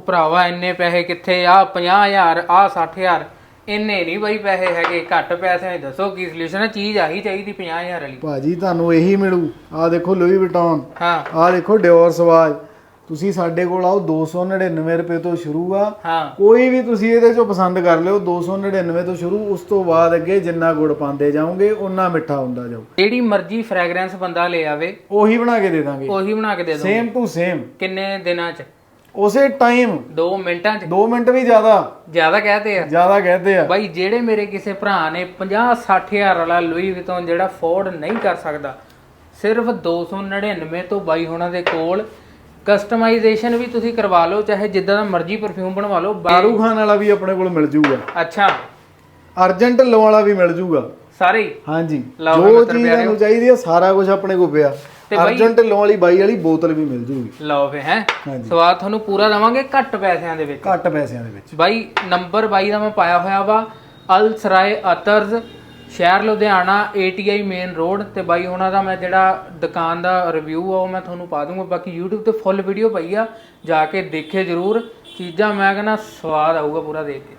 ਭਰਾਵਾ ਇੰਨੇ ਪੈਸੇ ਕਿੱਥੇ ਆ? 50000 ਆ 60000 ਇੰਨੇ ਨਹੀਂ ਬਾਈ ਪੈਸੇ ਹੈਗੇ ਘੱਟ ਪੈਸੇ ਦੱਸੋ ਕੀ ਸੋਲੂਸ਼ਨ ਹੈ ਚੀਜ਼ ਆਹੀ ਚਾਹੀਦੀ 50000 ਵਾਲੀ। ਭਾਜੀ ਤੁਹਾਨੂੰ ਇਹੀ ਮਿਲੂ। ਆ ਦੇਖੋ ਲੂਈ ਵਿਟੌਨ ਹਾਂ। ਆ ਦੇਖੋ ਡਿਓਰ ਸਵਾਜ ਤੁਸੀਂ ਸਾਡੇ ਕੋਲ ਆਓ 299 ਰੁਪਏ ਤੋਂ ਸ਼ੁਰੂ ਆ। ਹਾਂ। ਕੋਈ ਵੀ ਤੁਸੀਂ ਇਹਦੇ ਚੋਂ ਪਸੰਦ ਕਰ ਲਿਓ 299 ਤੋਂ ਸ਼ੁਰੂ। ਉਸ ਤੋਂ ਬਾਅਦ ਅੱਗੇ ਜਿੰਨਾ ਗੁੜ ਪਾਉਂਦੇ ਜਾਓਗੇ ਉਨਾ ਮਿੱਠਾ ਹੁੰਦਾ ਜਾਊ। ਜਿਹੜੀ ਮਰਜ਼ੀ ਫ੍ਰੈਗਰੈਂਸ ਬੰਦਾ ਲੈ ਆਵੇ ਉਹੀ ਬਣਾ ਕੇ ਦੇ ਦਾਂਗੇ। ਉਹੀ ਬਣਾ ਕੇ ਦੇ ਦੋ ਸੇਮ ਟੂ ਸੇਮ ਕਿੰਨੇ ਦਿਨਾਂ ਚ? ਉਸੇ ਟਾਈਮ 2 ਮਿੰਟਾਂ ਚ। 2 ਮਿੰਟ ਵੀ ਜ਼ਿਆਦਾ। ਜ਼ਿਆਦਾ ਕਹਤੇ ਆ। ਜ਼ਿਆਦਾ ਕਹਤੇ ਆ। ਬਾਈ ਜਿਹੜੇ ਮੇਰੇ ਕਿਸੇ ਭਰਾ ਨੇ 50 60000 ਵਾਲਾ ਲੂਈ ਵਿਟੋਨ ਜਿਹੜਾ ਫੋਰਡ ਨਹੀਂ ਕਰ ਸਕਦਾ ਸਿਰਫ 299 ਤੋਂ ਬਾਈ ਹੋਣਾ ਦੇ ਕੋਲ ਕਸਟਮਾਈਜ਼ੇਸ਼ਨ ਵੀ ਤੁਸੀਂ ਕਰਵਾ ਲਓ ਚਾਹੇ ਜਿੱਦਾਂ ਦਾ ਮਰਜ਼ੀ ਪਰਫਿਊਮ ਬਣਵਾ ਲਓ ਬਾਰੂ ਖਾਨ ਵਾਲਾ ਵੀ ਆਪਣੇ ਕੋਲ ਮਿਲ ਜੂਗਾ। ਅੱਛਾ। ਅਰਜੈਂਟ ਲੋ ਵਾਲਾ ਵੀ ਮਿਲ ਜੂਗਾ। ਸਾਰੇ? ਹਾਂਜੀ। ਜੋ ਚੀਜ਼। ਤੁਹਾਨੂੰ ਚਾਹੀਦੀ ਹੈ ਸਾਰਾ ਕੁਝ ਆਪਣੇ ਕੋਲ ਪਿਆ। ਤੇ ਬਾਈ- ਅਰਜੈਂਟ ਲੋ ਵਾਲੀ ਬਾਈ ਵਾਲੀ ਬੋਤਲ ਵੀ ਮਿਲ ਜੂਗੀ। ਲਓ ਫੇ ਹੈ? ਹਾਂਜੀ। ਸਵਾਦ ਤੁਹਾਨੂੰ ਪੂਰਾ ਦਵਾਂਗੇ ਘੱਟ ਪੈਸਿਆਂ ਦੇ ਵਿੱਚ। ਘੱਟ ਪੈਸਿਆਂ ਦੇ ਵਿੱਚ। ਬਾਈ ਨੰਬਰ ਬਾਈ ਦਾ ਮੈਂ ਪਾਇਆ ਹੋਇਆ ਵਾ ਅਲ ਸਰਾਏ ਅਤਰਜ਼ ਸ਼ਹਿਰ ਲੁਧਿਆਣਾ ATI ਮੇਨ ਰੋਡ ਤੇ ਬਾਈ ਉਹਨਾਂ ਦਾ ਮੈਂ ਜਿਹੜਾ ਦੁਕਾਨ ਦਾ ਰਿਵਿਊ ਆ ਉਹ ਮੈਂ ਤੁਹਾਨੂੰ ਪਾ ਦੂੰਗਾ। ਬਾਕੀ YouTube ਤੇ ਫੁੱਲ ਵੀਡੀਓ ਪਈ ਆ ਜਾ ਕੇ ਦੇਖੇ ਜਰੂਰ। ਚੀਜ਼ਾਂ ਮੈਂ ਕਹਿੰਦਾ ਸਵਾਦ ਆਊਗਾ ਪੂਰਾ ਦੇਖ ਕੇ।